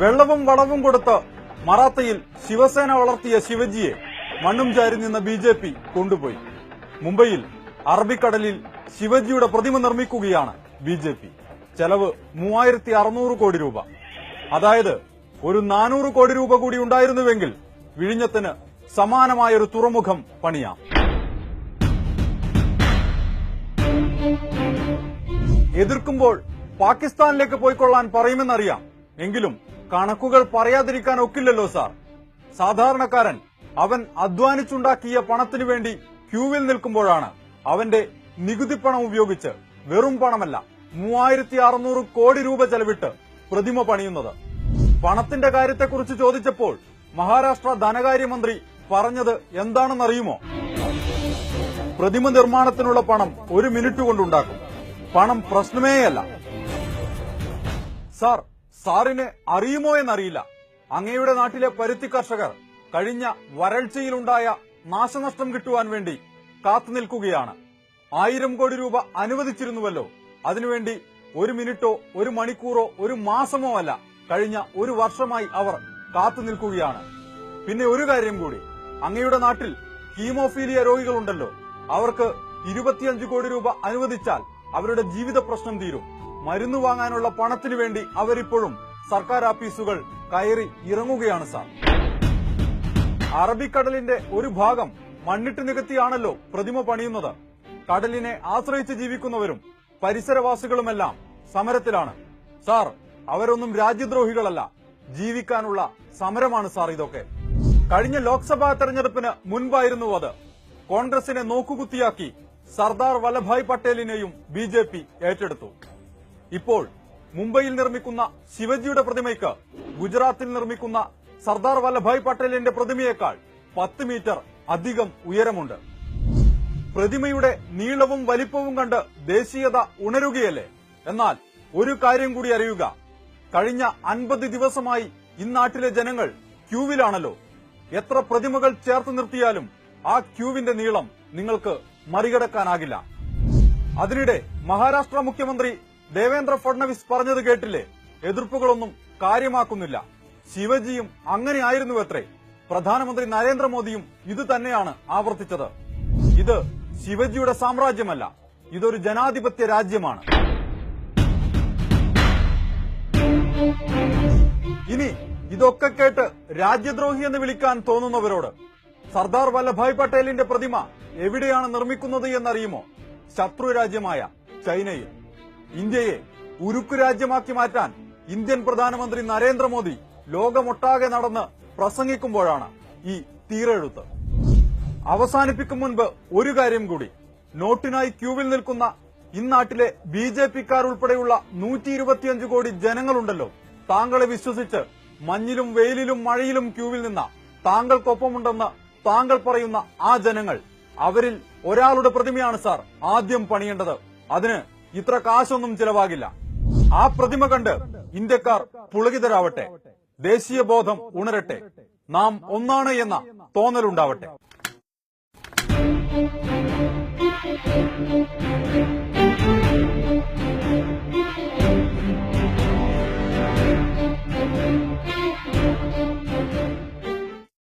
വെള്ളവും വളവും കൊടുത്ത് മറാത്തയിൽ ശിവസേന വളർത്തിയ ശിവജിയെ മണ്ണും ചാരി നിന്ന ബി ജെ പി കൊണ്ടുപോയി. മുംബൈയിൽ അറബിക്കടലിൽ ശിവജിയുടെ പ്രതിമ നിർമ്മിക്കുകയാണ് ബി ജെ പി. ചെലവ് മൂവായിരത്തി അറുന്നൂറ് കോടി രൂപ. അതായത് ഒരു നാനൂറ് കോടി രൂപ കൂടി ഉണ്ടായിരുന്നുവെങ്കിൽ വിഴിഞ്ഞത്തിന് സമാനമായൊരു തുറമുഖം പണിയാം. എതിർക്കുമ്പോൾ പാകിസ്ഥാനിലേക്ക് പോയിക്കൊള്ളാൻ പറയുമെന്നറിയാം എങ്കിലും കണക്കുകൾ പറയാതിരിക്കാൻ ഒക്കില്ലല്ലോ സാർ. സാധാരണക്കാരൻ അവൻ അധ്വാനിച്ചുണ്ടാക്കിയ പണത്തിനു വേണ്ടി ക്യൂവിൽ നിൽക്കുമ്പോഴാണ് അവന്റെ നികുതി പണം ഉപയോഗിച്ച് വെറും പണമല്ല മൂവായിരത്തി അറുന്നൂറ് കോടി രൂപ ചെലവിട്ട് പ്രതിമ പണിയുന്നത്. പണത്തിന്റെ കാര്യത്തെക്കുറിച്ച് ചോദിച്ചപ്പോൾ മഹാരാഷ്ട്ര ധനകാര്യമന്ത്രി പറഞ്ഞത് എന്താണെന്നറിയുമോ? പ്രതിമ നിർമ്മാണത്തിനുള്ള പണം ഒരു മിനിറ്റ് കൊണ്ടുണ്ടാക്കും. പണം പ്രശ്നമേയല്ല. സാർ സാറിന് അറിയുമോ എന്നറിയില്ല. അങ്ങയുടെ നാട്ടിലെ പരുത്തി കർഷകർ കഴിഞ്ഞ വരൾച്ചയിലുണ്ടായ നാശനഷ്ടം കിട്ടുവാൻ വേണ്ടി കാത്തുനിൽക്കുകയാണ് ആയിരം കോടി രൂപ അനുവദിച്ചിരുന്നുവല്ലോ. അതിനുവേണ്ടി ഒരു മിനിറ്റോ ഒരു മണിക്കൂറോ ഒരു മാസമോ അല്ല കഴിഞ്ഞ ഒരു വർഷമായി അവർ കാത്തുനിൽക്കുകയാണ് പിന്നെ ഒരു കാര്യം കൂടി. അങ്ങയുടെ നാട്ടിൽ ഹീമോഫീലിയ രോഗികളുണ്ടല്ലോ. അവർക്ക് ഇരുപത്തിയഞ്ച് കോടി രൂപ അനുവദിച്ചാൽ അവരുടെ ജീവിത പ്രശ്നം തീരും. മരുന്ന് വാങ്ങാനുള്ള പണത്തിനു വേണ്ടി അവരിപ്പോഴും സർക്കാർ ആഫീസുകൾ കയറി ഇറങ്ങുകയാണ് സാർ. അറബിക്കടലിന്റെ ഒരു ഭാഗം മണ്ണിട്ട് നികത്തിയാണല്ലോ പ്രതിമ പണിയുന്നത്. കടലിനെ ആശ്രയിച്ച് ജീവിക്കുന്നവരും പരിസരവാസികളുമെല്ലാം സമരത്തിലാണ്. സാർ അവരൊന്നും രാജ്യദ്രോഹികളല്ല. ജീവിക്കാനുള്ള സമരമാണ് സാർ ഇതൊക്കെ. കഴിഞ്ഞ ലോക്സഭാ തെരഞ്ഞെടുപ്പിന് മുൻപായിരുന്നു അത്. കോൺഗ്രസിനെ നോക്കുകുത്തിയാക്കി സർദാർ വല്ലഭായ് പട്ടേലിനെയും ബി ഏറ്റെടുത്തു. ഇപ്പോൾ മുംബൈയിൽ നിർമ്മിക്കുന്ന ശിവജിയുടെ പ്രതിമയ്ക്ക് ഗുജറാത്തിൽ നിർമ്മിക്കുന്ന സർദാർ വല്ലഭായ് പട്ടേലിന്റെ പ്രതിമയേക്കാൾ പത്ത് മീറ്റർ അധികം ഉയരമുണ്ട്. പ്രതിമയുടെ നീളവും വലിപ്പവും കണ്ട് ദേശീയത ഉണരുകയല്ലേ? എന്നാൽ ഒരു കാര്യം കൂടി അറിയുക. കഴിഞ്ഞ അൻപത് ദിവസമായി ഇന്നാട്ടിലെ ജനങ്ങൾ ക്യൂവിലാണല്ലോ. എത്ര പ്രതിമകൾ ചേർത്ത് നിർത്തിയാലും ആ ക്യൂവിന്റെ നീളം നിങ്ങൾക്ക് മറികടക്കാനാകില്ല. അതിനിടെ മഹാരാഷ്ട്ര മുഖ്യമന്ത്രി ദേവേന്ദ്ര ഫഡ്നവിസ് പറഞ്ഞത് കേട്ടില്ലേ? എതിർപ്പുകളൊന്നും കാര്യമാക്കുന്നില്ല. ശിവജിയും അങ്ങനെയായിരുന്നുവത്രേ. പ്രധാനമന്ത്രി നരേന്ദ്രമോദിയും ഇത് തന്നെയാണ് ആവർത്തിച്ചത്. ഇത് ശിവജിയുടെ സാമ്രാജ്യമല്ല. ഇതൊരു ജനാധിപത്യ രാജ്യമാണ്. ഇനി ഇതൊക്കെ കേട്ട് രാജ്യദ്രോഹി എന്ന് വിളിക്കാൻ തോന്നുന്നവരോട് സർദാർ വല്ലഭായ് പട്ടേലിന്റെ പ്രതിമ എവിടെയാണ് നിർമ്മിക്കുന്നത് എന്നറിയുമോ? ശത്രു രാജ്യമായ ചൈനയിൽ. ഇന്ത്യയെ ഉരുക്കു രാജ്യമാക്കി മാറ്റാൻ ഇന്ത്യൻ പ്രധാനമന്ത്രി നരേന്ദ്രമോദി ലോകമൊട്ടാകെ നടന്ന് പ്രസംഗിക്കുമ്പോഴാണ് ഈ തീരെഴുത്ത്. അവസാനിപ്പിക്കും മുൻപ് ഒരു കാര്യം കൂടി. നോട്ടിനായി ക്യൂവിൽ നിൽക്കുന്ന ഇന്നാട്ടിലെ ബി ജെ പിക്കാർ ഉൾപ്പെടെയുള്ള നൂറ്റി ഇരുപത്തിയഞ്ച് കോടി ജനങ്ങളുണ്ടല്ലോ. താങ്കളെ വിശ്വസിച്ച് മഞ്ഞിലും വെയിലിലും മഴയിലും ക്യൂവിൽ നിന്ന താങ്കൾക്കൊപ്പമുണ്ടെന്ന് താങ്കൾ പറയുന്ന ആ ജനങ്ങൾ അവരിൽ ഒരാളുടെ പ്രതിമയാണ് സാർ ആദ്യം പണിയേണ്ടത്. അതിന് ഇത്ര കാശൊന്നും ചിലവാകില്ല. ആ പ്രതിമ കണ്ട് ഇന്ത്യക്കാർ പുളകിതരാവട്ടെ. ദേശീയ ബോധം ഉണരട്ടെ. നാം ഒന്നാണ് എന്ന തോന്നലുണ്ടാവട്ടെ.